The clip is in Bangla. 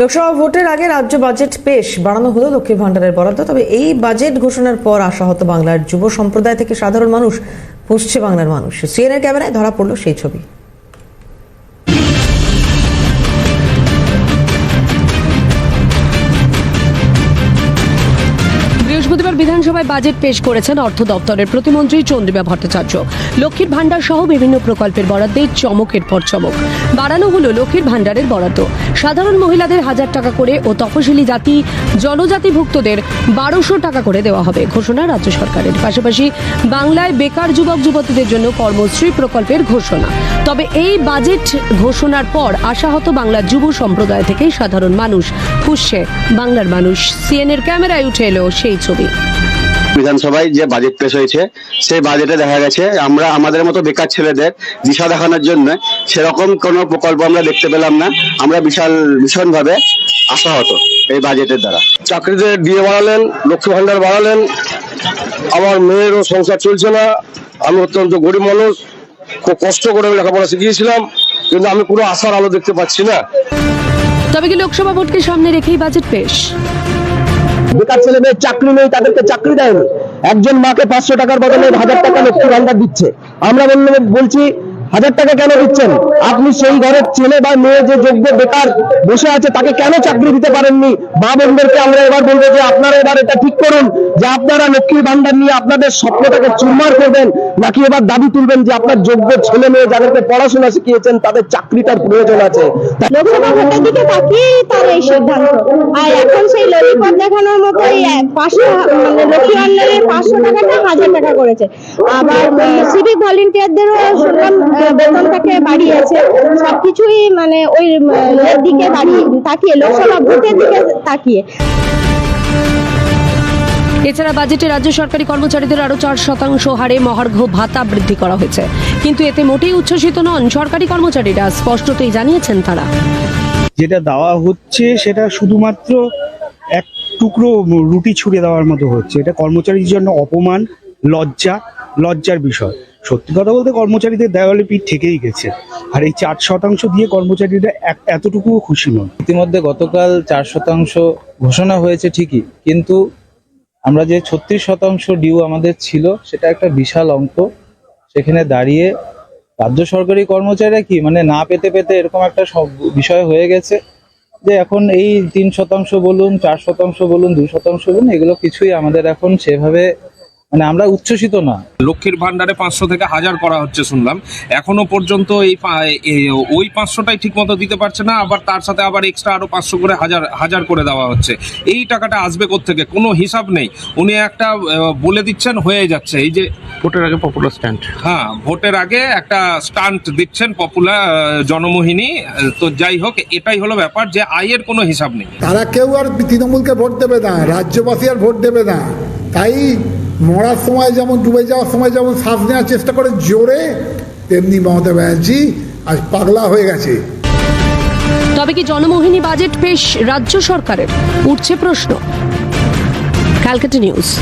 লোকসভা ভোটের আগে রাজ্য বাজেট পেশ বাড়ানো হলো লক্ষ্মী ভান্ডারের বরাদ্দ, তবে এই বাজেট ঘোষণার পর আশাহত বাংলার যুব সম্প্রদায় থেকে সাধারণ মানুষ পশ্চিম বাংলার মানুষ। সিএনএর ক্যামেরায় ধরা পড়ল সেই ছবি। বিধানসভায় বাজেট পেশ করেছেন অর্থ দপ্তরের প্রতিমন্ত্রী চন্দ্রিমা ভট্টাচার্য। লক্ষ্মীর ভাণ্ডার সহ বিভিন্ন প্রকল্পের বরাদ্দে চমকের পর চমক। বাড়ানো হলো লক্ষ্মীর ভাণ্ডারের বরাদ্দ। সাধারণ মহিলাদের হাজার টাকা করে ও তফসিলি জাতি, জনজাতিভুক্তদের বারোশো টাকা করে দেওয়া হবে ঘোষণা রাজ্য সরকারের। পাশাপাশি বাংলায় বেকার যুবক যুবতীদের জন্য কর্মশ্রী প্রকল্পের ঘোষণা। তবে এই বাজেট ঘোষণার পর আশাহত বাংলার যুব সম্প্রদায় থেকে সাধারণ মানুষ ফুসছে। বাংলার মানুষ সিএনএর ক্যামেরায় উঠে এলো সেই ছবি। বিধানসভায় যে বাজেট পেশ হয়েছে সেই বাজেটে দেখা গেছে আমরা আমাদের মতো বেকার ছেলেদের দিশা দেখানোর জন্য সেরকম কোনো প্রকল্প আমরা দেখতে পেলাম না। আমরা বিশাল ভীষণভাবে আশাহত এই বাজেটের দ্বারা। চাকরিতে দিয়ে বাড়ালেন লক্ষ্মী ভান্ডার বাড়ালেন আমার মেয়েরও সংসার চলছে না আমি অত্যন্ত গরিব মানুষ খুব কষ্ট করে আমি লেখাপড়া শিখিয়েছিলাম কিন্তু আমি কোনো আশার আলো দেখতে পাচ্ছি না। তবে কি লোকসভা ভোটকে সামনে রেখেই বাজেট পেশ? বেকার ছেলে মেয়ের চাকরি নেই, তাদেরকে চাকরি দেয়নি। একজন মাকে পাঁচশো টাকার বদলে হাজার টাকা লক্ষ্মী ভান্ডার দিচ্ছে। আমরা বললাম বলছি হাজার টাকা কেন দিচ্ছেন? আপনি সেই ঘরের ছেলে বা মেয়ে যে যোগ্য বেকার বসে আছে, তাকে কেন চাকরি দিতে পারেননি? মা বোনদেরকে আমরা এবার বলব যে আপনারা এবার এটা ঠিক করুন, যে আপনারা লক্ষ্মীর ভান্ডার নিয়ে আপনাদের স্বপ্নটাকে চুরমার করবেন, নাকি এবার দাবি তুলবেন যে আপনার যোগ্য ছেলে মেয়ে যাদেরকে পড়াশোনা শিখিয়েছেন, তাদের চাকরিটার প্রয়োজন আছে? আর এখন সেই ললিপপ দেখানোর মতো পাঁচশো মানে টাকা করেছে। আবার সিভিক ভলেন্টিয়ারদেরও শুনলাম বেতনটাকে বাড়িয়েছে সবকিছুই মানে ওই দিকে দাঁড়িয়ে তাকিয়ে লোকসভা ভোটের দিকে তাকিয়ে। এছাড়া বাজেটে রাজ্য সরকারি কর্মচারীদের আরও চার শতাংশ হারে মহার্ঘ ভাতা বৃদ্ধি করা হয়েছে। কিন্তু এতে মোটেই উচ্ছ্বসিত নন সরকারি কর্মচারীরা স্পষ্টতই জানিয়েছেন তারা। যেটা দেওয়া হচ্ছে সেটা শুধুমাত্র এক টুকরো রুটি ছুঁড়ে দেওয়ার মতো হচ্ছে। এটা কর্মচারীর জন্য অপমান লজ্জা লজ্জার বিষয়। সত্যি কথা বলতে কর্মচারীদের দেওয়ালে পিঠ থেকেই গেছে। আর এই চার শতাংশ দিয়ে কর্মচারীরা এতটুকুও খুশি নয় ইতিমধ্যে গতকাল চার শতাংশ ঘোষণা হয়েছে ঠিকই, কিন্তু আমরা যে ছত্রিশ শতাংশ ডিউ আমাদের ছিল, সেটা একটা বিশাল অঙ্ক সেখানে দাঁড়িয়ে রাজ্য সরকারি কর্মচারীরা কি মানে না পেতে পেতে এরকম একটা সব বিষয় হয়ে গেছে যে এখন এই তিন শতাংশ বলুন, চার শতাংশ বলুন, দু শতাংশ বলুন, এগুলো কিছুই আমাদের এখন সেভাবে মানে আমরা উচ্ছ্বসিত না। লক্ষ্মীর ভান্ডারে পাঁচশো থেকে হাজার করা হচ্ছে শুনলাম। এখনও পর্যন্ত এই ওই পাঁচশোটাই ঠিক মতো দিতে পারছে না আবার তার সাথে আবার এক্সট্রা আরও পাঁচশো করে হাজার হাজার করে দেওয়া হচ্ছে। এই টাকাটা আসবে থেকে কোনো হিসাব নেই। উনি একটা বলে দিচ্ছেন হয়ে যাচ্ছে। এই যে ভোটের আগে পপুলার স্ট্যান্ড হ্যাঁ ভোটের আগে একটা স্টান্ট দিচ্ছেন পপুলার জনমোহিনী। তো যাই হোক এটাই হলো ব্যাপার যে আয়ের কোনো হিসাব নেই। তারা কেউ আর তৃণমূলকে ভোট দেবে না রাজ্যবাসী আর ভোট দেবে না। তাই মরার সময় যেমন, ডুবে যাওয়ার সময় যেমন শ্বাস নেওয়ার চেষ্টা করে জোরে, তেমনি মমতা ব্যানার্জি আজ পাগলা হয়ে গেছে। তবে কি জনমোহিনী বাজেট পেশ রাজ্য সরকারের? উঠছে প্রশ্ন। Calcutta news.